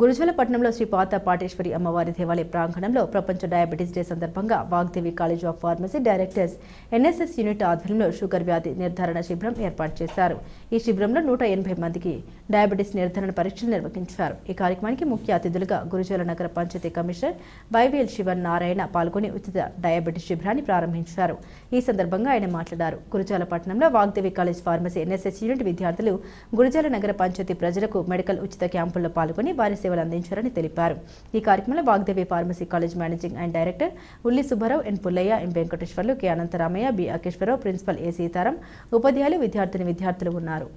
గురుజలపట్నంలో శ్రీ పాత పాటేశ్వరి అమ్మవారి దేవాలయ ప్రాంగణంలో ప్రపంచ డయాబెటీస్ డే సందర్భంగా Vagdevi college of pharmacy directors NSS unit ఆధ్వర్యంలో షుగర్ వ్యాధి నిర్ధారణ శిబిరం ఏర్పాటు చేశారు. ఈ శిబిరంలో నూట ఎనభై మందికి డయాబెటీస్ నిర్ధారణ పరీక్షలు నిర్వహించారు. ఈ కార్యక్రమానికి ముఖ్య అతిథులుగా గురుజల నగర పంచాయతీ కమిషనర్ బైవేల్ శివన్ నారాయణ పాల్గొని ఉచిత డయాబెటీస్ శిబిరాన్ని ప్రారంభించారు. ఈ సందర్భంగా ఆయన మాట్లాడారు. గురుజాలపట్నంలో Vagdevi college pharmacy NSS unit విద్యార్థులు గురుజాల నగర పంచాయతీ ప్రజలకు మెడికల్ ఉచిత క్యాంపుల్లో పాల్గొని వారి సేవలు అందించారని తెలిపారు. ఈ కార్యక్రమంలో Vagdevi pharmacy college managing and director Ulli Subbarao N Pullaiah M Venkateswarlu K Anantharamaiah B Akeswararao principal A Sitaram ఉపాధ్యాయులు విద్యార్థిని విద్యార్థులు ఉన్నారు.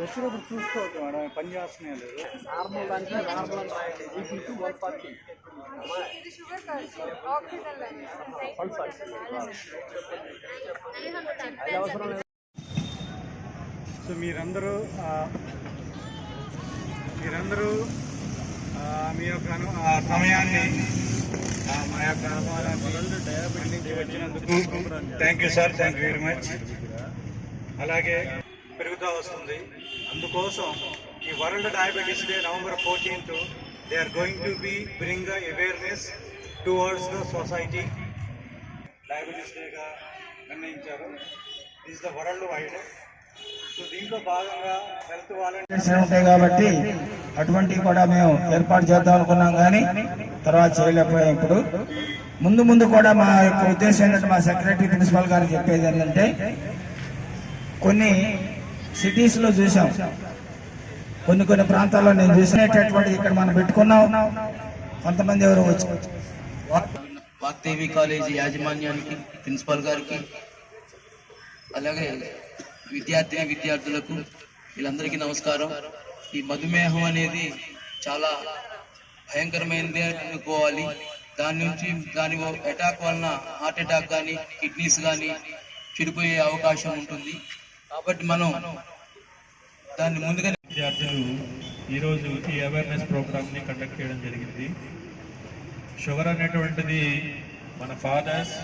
వచ్చినప్పుడు చూసుకోవద్దు మేడం పని చేస్తున్నాయి లేదు నార్మల్ దానికి నార్మల్ వీటికి టూ వన్ ఫార్టీ సో మీరందరూ మీరందరూ మీ యొక్క అను- ఆ సమయాన్ని మా యొక్క ఆహ్వానాన్ని వచ్చినందుకు thank you sir thank you very much అలాగే పెరుగుతూ వస్తుంది. అందుకోసం ఈ world diabetes day November fourteenth they are going to be bring the awareness towards the society diabetes డేగా నిర్ణయించారు. Is the world wide so దీంట్లో భాగంగా హెల్త్ వాలంటీర్స్ ఉంటాయి కాబట్టి అటువంటివి కూడా మేము ఏర్పాటు చేద్దాం అనుకున్నాం కానీ తర్వాత చేయలేకపోయాం ఇప్పుడు. ముందు ముందు కూడా మా యొక్క ఉద్దేశం ఏంటంటే మా సెక్రటరీ ప్రిన్సిపల్ గారు చెప్పేది ఏంటంటే కొన్ని సిటీస్లో చూసాం. కొన్ని కొన్ని ప్రాంతాల్లో నేను చూసినటువంటి ఇక్కడ మనం పెట్టుకున్నాం. కొంతమంది ఎవరు వచ్చి వాక్దేవి కాలేజీ యాజమాన్యానికి ప్రిన్సిపాల్ గారికి అలాగే విద్యార్థిని విద్యార్థులకు వీళ్ళందరికీ నమస్కారం. ఈ మధుమేహం అనేది చాలా భయంకరమైనది అనుకోవాలి. దాని నుంచి దాని అటాక్ వలన హార్ట్ అటాక్ కానీ కిడ్నీస్ కానీ చెడిపోయే అవకాశం ఉంటుంది. కాబట్టి మనం దాన్ని ముందుగా విద్యార్థులు ఈరోజు ఈ అవేర్నెస్ ప్రోగ్రామ్ని కండక్ట్ చేయడం జరిగింది. షుగర్ అనేటువంటిది మన ఫాదర్స్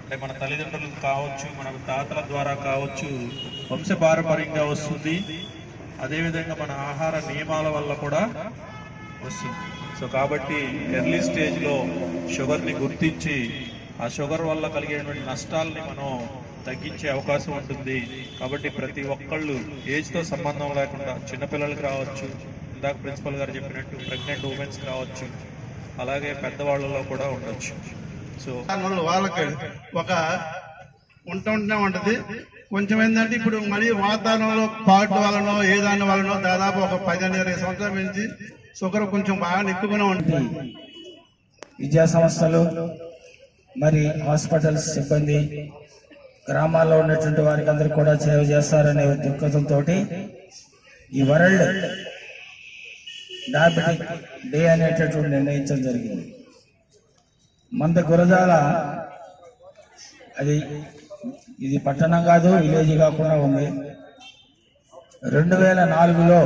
అంటే మన తల్లిదండ్రులు కావచ్చు మన తాతల ద్వారా కావచ్చు వంశపారంపర్యంగా వస్తుంది. అదేవిధంగా మన ఆహార నియమాల వల్ల కూడా వస్తుంది. సో కాబట్టి ఎర్లీ స్టేజ్లో షుగర్ని గుర్తించి ఆ షుగర్ వల్ల కలిగేటువంటి నష్టాలని మనం తగ్గించే అవకాశం ఉంటుంది. కాబట్టి ప్రతి ఒక్కళ్ళు ఏజ్తో సంబంధం లేకుండా చిన్నపిల్లలకి రావచ్చు. ఇందాక ప్రిన్సిపల్ గారు చెప్పినట్టు ప్రెగ్నెంట్ ఉమెన్స్ కావచ్చు అలాగే పెద్దవాళ్ళలో కూడా ఉండొచ్చు. సో వాళ్ళకి ఒక ఉంటుంటూనే ఉంటది. కొంచెం ఏంటంటే ఇప్పుడు మళ్ళీ వాతావరణంలో పాటు వలనో ఏ దాని వలనో దాదాపు ఒక పదిహేను ఇరవై సంవత్సరాల నుంచి షుగర్ కొంచెం బాగా ఎక్కువగానే ఉంటుంది. విద్యా సంస్థలు మరి హాస్పిటల్స్ సిబ్బంది గ్రామాల్లో ఉన్నటువంటి వారికి అందరూ కూడా సేవ చేస్తారనే దృక్పథంతో ఈ వరల్డ్ డయాబెటిక్ డే అనేటటువంటి నిర్ణయించడం జరిగింది. మంద గురజాల అది ఇది పట్టణం కాదు విలేజ్ కాకుండా ఉంది. రెండు వేల నాలుగులో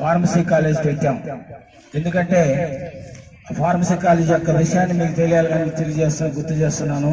ఫార్మసీ కాలేజ్ పెట్టాం. ఎందుకంటే ఫార్మసీ కాలేజ్ యొక్క విషయాన్ని మీకు తెలియాలని తెలియజేస్తున్నా గుర్తు చేస్తున్నాను.